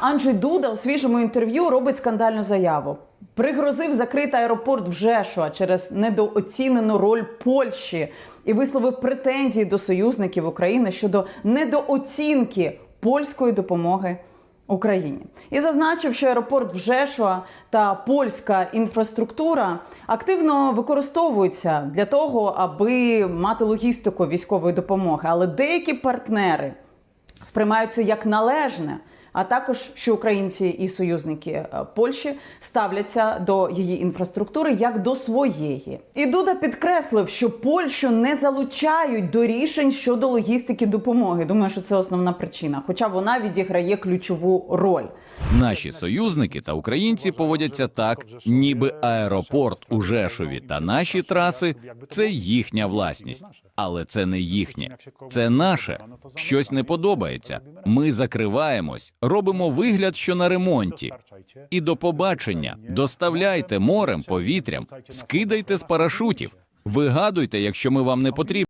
Анджей Дуда у свіжому інтерв'ю робить скандальну заяву. Пригрозив закрити аеропорт в Жешуа через недооцінену роль Польщі і висловив претензії до союзників України щодо недооцінки польської допомоги Україні і зазначив, що аеропорт в Жешуа та польська інфраструктура активно використовуються для того, аби мати логістику військової допомоги. Але деякі партнери сприймаються як належне. А також що українці і союзники е, Польщі ставляться до її інфраструктури як до своєї. І Дуда підкреслив, що Польщу не залучають до рішень щодо логістики допомоги. Думаю, що це основна причина, хоча вона відіграє ключову роль. Наші союзники та українці поводяться так, ніби аеропорт у Жешові та наші траси це їхня власність, але це не їхнє, це наше. Щось не подобається. Ми закриваємось, робимо вигляд, що на ремонті. І до побачення доставляйте морем, повітрям, скидайте з парашутів, вигадуйте, якщо ми вам не потрібні.